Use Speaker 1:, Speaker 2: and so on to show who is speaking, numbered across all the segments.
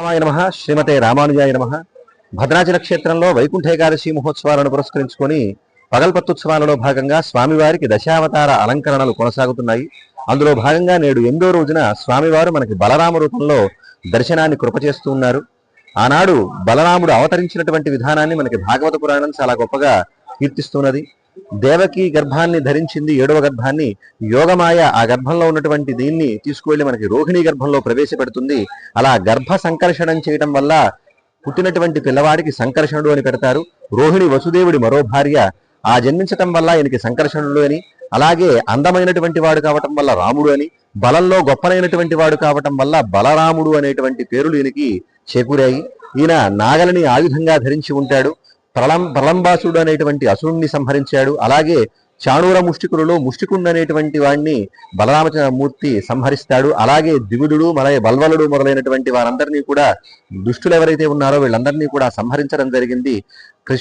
Speaker 1: రామాయ నమ శ్రీమతే రామానుజాయ నమ. భద్రాచల క్షేత్రంలో వైకుంఠ ఏకాదశి మహోత్సవాలను పురస్కరించుకొని పగల్పత్తుత్సవాలలో భాగంగా స్వామివారికి దశావతార అలంకరణలు కొనసాగుతున్నాయి. అందులో భాగంగా నేడు ఎనిమిదో రోజున స్వామివారు మనకి బలరామ రూపంలో దర్శనాన్ని కృపచేస్తూ ఉన్నారు. ఆనాడు బలరాముడు అవతరించినటువంటి విధానాన్ని మనకి భాగవత పురాణం చాలా గొప్పగా కీర్తిస్తున్నది. దేవకి గర్భాన్ని ధరించింది ఏడవ గర్భాన్ని యోగమాయ ఆ గర్భంలో ఉన్నటువంటి దీన్ని తీసుకువెళ్ళి మనకి రోహిణి గర్భంలో ప్రవేశపెడుతుంది. అలా గర్భ సంకర్షణం చేయడం వల్ల పుట్టినటువంటి పిల్లవాడికి సంకర్షణుడు అని పెడతారు. రోహిణి వసుదేవుడి మరో భార్య ఆ జన్మించటం వల్ల ఈయనకి సంకర్షణుడు అని అలాగే అందమైనటువంటి వాడు కావటం వల్ల రాముడు అని బలంలో గొప్పనైనటువంటి వాడు కావటం వల్ల బలరాముడు అనేటువంటి పేరులు ఈయనకి చేకూరాయి. ఈయన నాగలిని ఆయుధంగా ధరించి ఉంటాడు. ప్రళం ప్రళంబాసుడు అనేటువంటి అసురుణ్ణి సంహరించాడు. అలాగే చాణూర ముష్టికులలో ముష్టికుండు అనేటువంటి వాడిని బలరామచంద్రమూర్తి సంహరిస్తాడు. అలాగే దిగుడు మొదలై బల్వలుడు మొదలైనటువంటి వారందరినీ కూడా దుష్టులు ఎవరైతే ఉన్నారో వీళ్ళందరినీ కూడా సంహరించడం జరిగింది.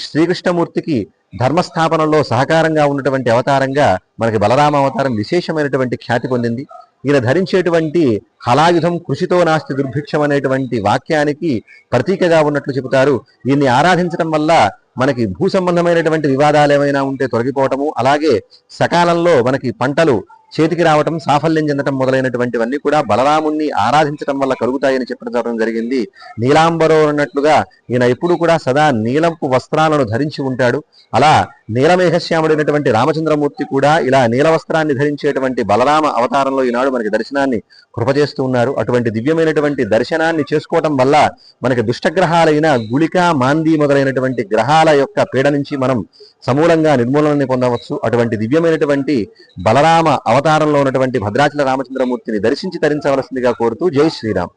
Speaker 1: శ్రీకృష్ణమూర్తికి ధర్మస్థాపనలో సహకారంగా ఉన్నటువంటి అవతారంగా మనకి బలరామ అవతారం విశేషమైనటువంటి ఖ్యాతి పొందింది. ఈయన ధరించేటువంటి హలాయుధం కృషితో నాస్తి దుర్భిక్షం అనేటువంటి వాక్యానికి ప్రతీకగా ఉన్నట్లు చెబుతారు. ఈయన్ని ఆరాధించడం వల్ల మనకి భూ సంబంధమైనటువంటి వివాదాలు ఏమైనా ఉంటే తొలగిపోవటము అలాగే సకాలంలో మనకి పంటలు చేతికి రావటం సాఫల్యం చెందటం మొదలైనటువంటివన్నీ కూడా బలరాముణ్ణి ఆరాధించటం వల్ల కలుగుతాయని చెప్పడం జరిగింది. నీలాంబరో అన్నట్లుగా ఈయన ఎప్పుడు కూడా సదా నీలంపు వస్త్రాలను ధరించి ఉంటాడు. అలా నీలమేఘశ్యాముడైనటువంటి రామచంద్రమూర్తి కూడా ఇలా నీల వస్త్రాన్ని ధరించేటువంటి బలరామ అవతారంలో ఈనాడు మనకి దర్శనాన్ని కృపచేస్తూ ఉన్నారు. అటువంటి దివ్యమైనటువంటి దర్శనాన్ని చేసుకోవటం వల్ల మనకి దుష్టగ్రహాలైన గుళిక మాంది మొదలైనటువంటి గ్రహాల యొక్క పీడ నుంచి మనం సమూలంగా నిర్మూలనని పొందవచ్చు. అటువంటి దివ్యమైనటువంటి బలరామ అవతారంలో ఉన్నటువంటి భద్రాచల రామచంద్రమూర్తిని దర్శించి తరించవలసిందిగా కోరుతూ జై శ్రీరామ్.